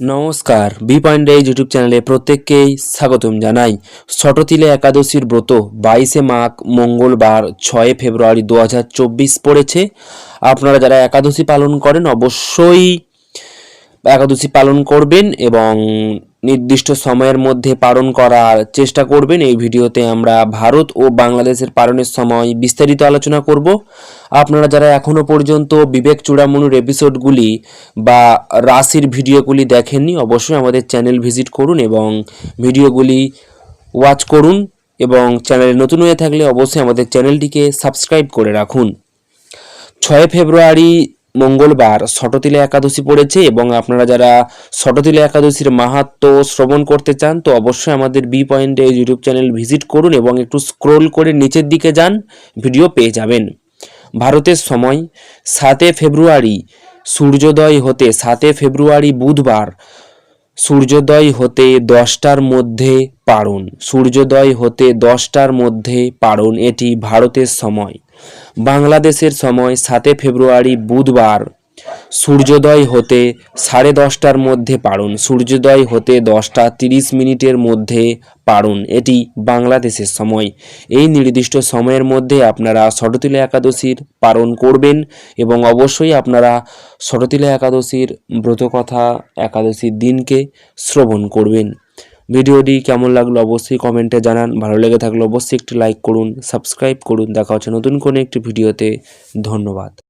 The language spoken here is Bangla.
নমস্কার, বি এই ইউটিউব চ্যানেলে প্রত্যেককেই স্বাগতম জানাই। ষটতিলে একাদশীর ব্রত, বাইশে মাঘ, মঙ্গলবার, ছয় ফেব্রুয়ারি দু হাজার চব্বিশ পড়েছে। আপনারা যারা একাদশী পালন করেন, অবশ্যই একাদশী পালন করবেন এবং নির্দিষ্ট সময়ের মধ্যে পালন করার চেষ্টা করবেন। এই ভিডিওতে আমরা ভারত ও বাংলাদেশের পালনের সময় বিস্তারিত আলোচনা করব। আপনারা যারা এখনও পর্যন্ত বিবেক চূড়ামণির এপিসোডগুলি বা রাশির ভিডিওগুলি দেখেননি, অবশ্যই আমাদের চ্যানেল ভিজিট করুন এবং ভিডিওগুলি ওয়াচ করুন এবং চ্যানেলে নতুন হয়ে থাকলে অবশ্যই আমাদের চ্যানেলটিকে সাবস্ক্রাইব করে রাখুন। ছয় ফেব্রুয়ারি মঙ্গলবার ষটতিলা একাদশী পড়েছে এবং আপনারা যারা ষটতিলা একাদশীর মাহাত্ম শ্রবণ করতে চান, তো অবশ্যই আমাদের বি পয়েন্টে ইউটিউব চ্যানেল ভিজিট করুন এবং একটু স্ক্রোল করে নিচের দিকে যান ভিডিও পেয়ে যাবেন। ভারতের সময়, সাতে ফেব্রুয়ারি, সূর্যোদয় হতে সাতে ফেব্রুয়ারি বুধবার সূর্যোদয় হতে দশটার মধ্যে পারণ সূর্যোদয় হতে দশটার মধ্যে পারণ এটি ভারতের সময়। বাংলাদেশের সময় সাতে ফেব্রুয়ারি বুধবার সূর্যোদয় হতে সাড়ে দশটার মধ্যে পারণ সূর্যোদয় হতে দশটা তিরিশ মিনিটের মধ্যে পারণ এটি বাংলাদেশের সময়। এই নির্দিষ্ট সময়ের মধ্যে আপনারা ষটতিলা একাদশীর পালন করবেন এবং অবশ্যই আপনারা ষটতিলা একাদশীর ব্রতকথা একাদশীর দিনকে শ্রবণ করবেন। ভিডিওটি কেমন লাগল অবশ্যই কমেন্টে জানান। ভালো লেগে থাকলে অবশ্যই একটি লাইক করুন, সাবস্ক্রাইব করুন। দেখা হচ্ছে নতুন কোনো একটি ভিডিওতে। ধন্যবাদ।